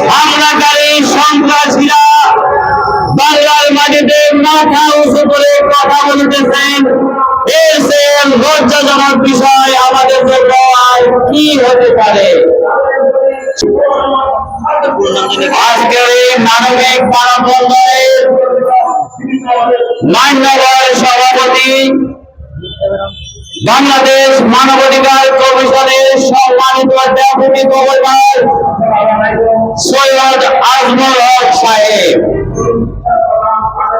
হামলাকারী সন্ত্রাসীরা বাংলার মাটিতে মাথা উঁচু করে কথা বলতেছেন। এর সে লজ্জাজনক বিষয় আমাদের জন্য আর হতে পারে? আজকের এই মানবিক মানববন্ধনের মান্যবর সভাপতি বাংলাদেশ মানবাধিকার কমিশনের সম্মানিত ডেপুটি গভর্নর সৈয়দ আজমল হক সাহেব।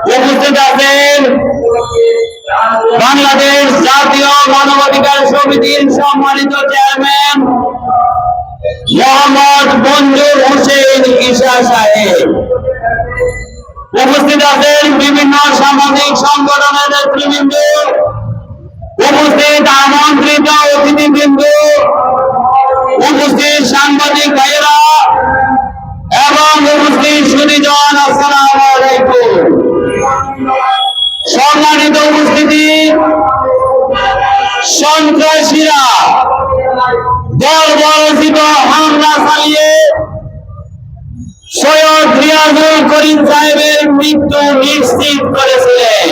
উপস্থিত আছেন বাংলাদেশ জাতীয় মানবাধিকার সমিতির সম্মানিত চেয়ারম্যান মোহাম্মদ মঞ্জুর হোসেন ঈশা সাহেব। উপস্থিত আছেন বিভিন্ন সামাজিক সংগঠনের নেতৃবৃন্দ উপস্থিত আমন্ত্রিত অতিথিবৃন্দ, উপস্থিত সাংবাদিক ভাইয়েরা, এবং উপস্থিত সুদীজন আসসালাম সম্মানিত উপস্থিতি, সন্ত্রাসীরা দল বলচিত হামলা চালিয়ে সৈয়দ রিয়াজুল করিম সাহেবের মৃত্যু নিশ্চিত করেছিলেন।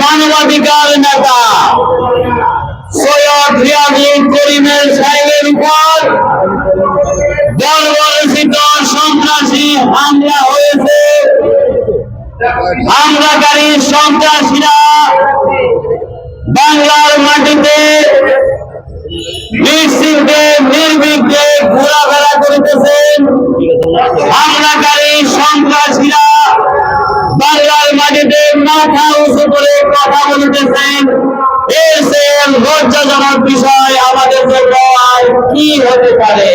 মানবাধিকার নেতা। সৈয়দ রিয়াজুল করিমের সাহেবের উপর বর্বরচিত সন্ত্রাসী হামলা হয়েছে। হামলাকারী সন্ত্রাসীরা বাংলার মাটিতে নিশ্চিন্তে, নির্বিঘ্নে ঘোরাফেরা করিতেছেন। হামলাকারী সন্ত্রাসীরা বাংলার মাটিতে মাথা উঁচু করে কি হতে পারে?